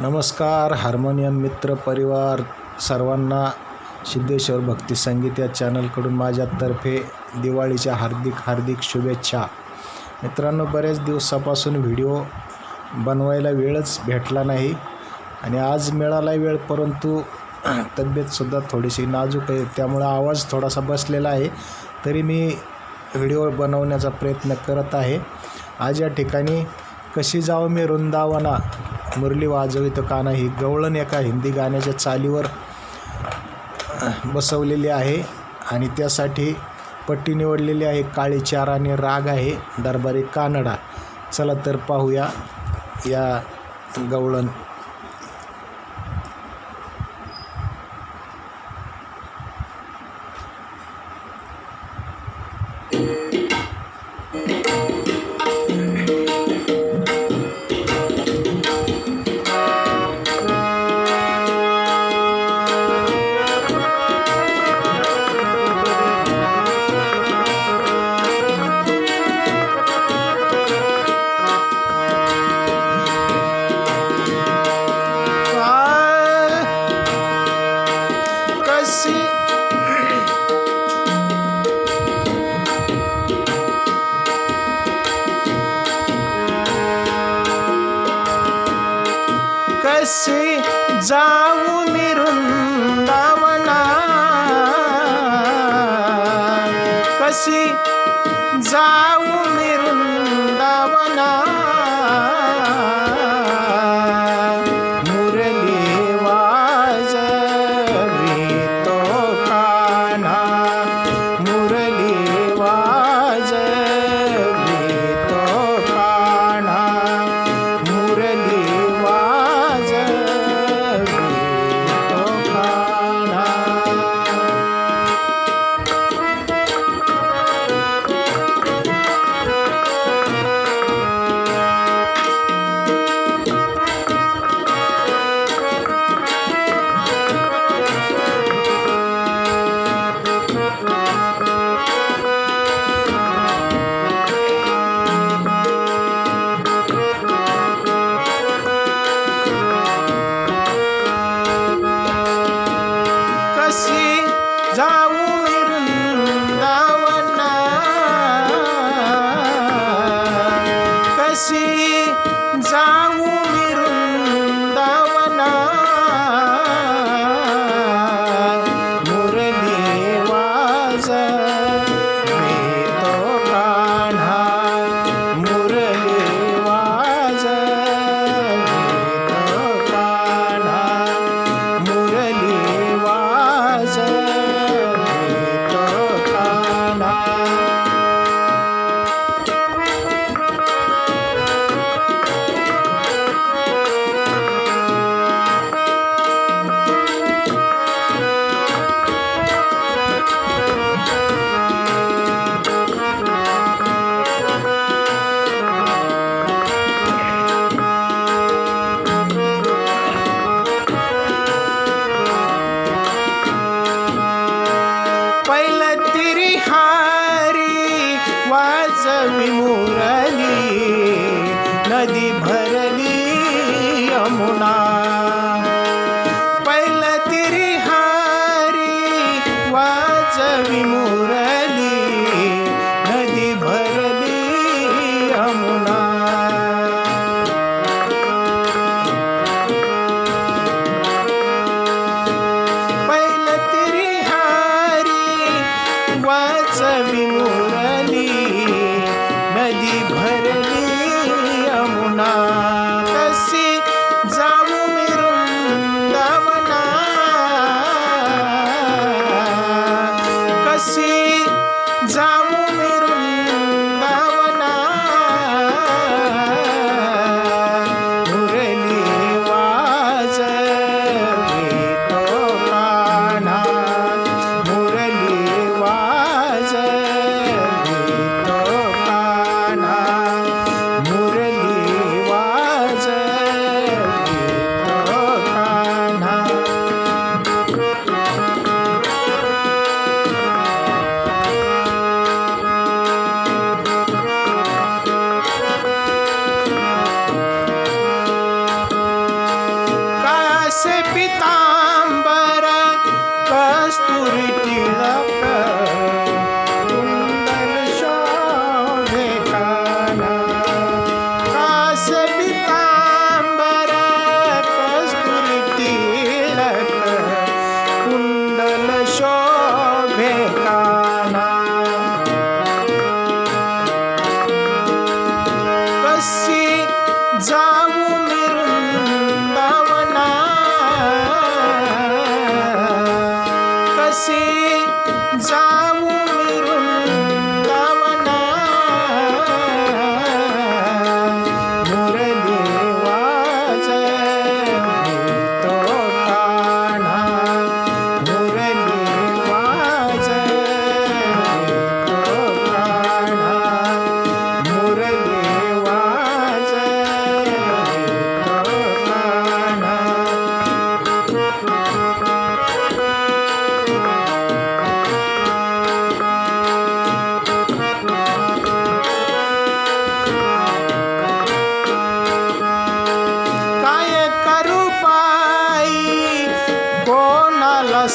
नमस्कार हार्मोनियम मित्र परिवार सर्वांना सिद्धेश्वर भक्ती संगीत या चॅनलकडून माझ्यातर्फे दिवाळीच्या हार्दिक हार्दिक शुभेच्छा. मित्रांनो बऱ्याच दिवसापासून व्हिडिओ बनवायला वेळच भेटला नाही आणि आज मिळाला वेळ परंतु तब्येतसुद्धा थोडीशी नाजूक आहे. त्यामुळं आवाज थोडासा बसलेला आहे तरी मी व्हिडिओ बनवण्याचा प्रयत्न करत आहे. आज या ठिकाणी कशी जावं मी वृंदावना मुरली वाजवित काना ही गवळण एका हिंदी गाण्याच्या चालीवर बसवलेली आहे आणि त्यासाठी पट्टी निवडलेली आहे. काळी चार आणि राग आहे दरबारी कानडा. चला तर पाहूया या गवळण कशी जाऊ love. मुरली नदी भरली यमुना। पहिलं तिरी हारी वाजवी मुरली नदी भरली यमुना। पहिलं तिरी हारी वाचवी मुरली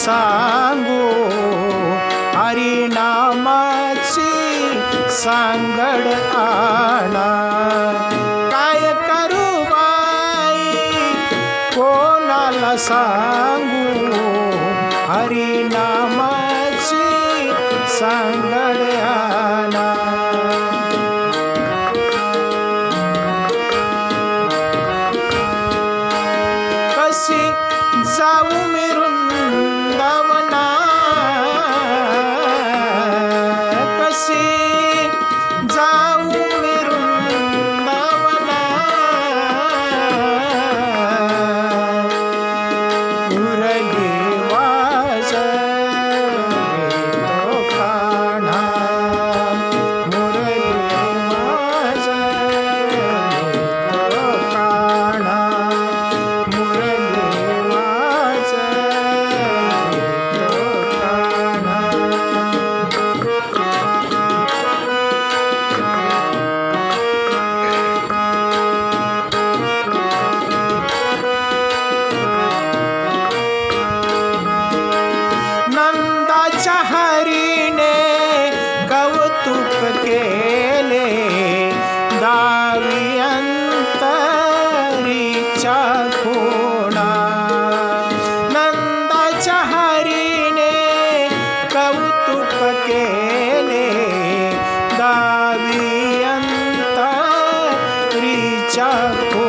सांगू. हरिनामाची सांगड आणा. काय करू बाई? कोणाला सांग চাকো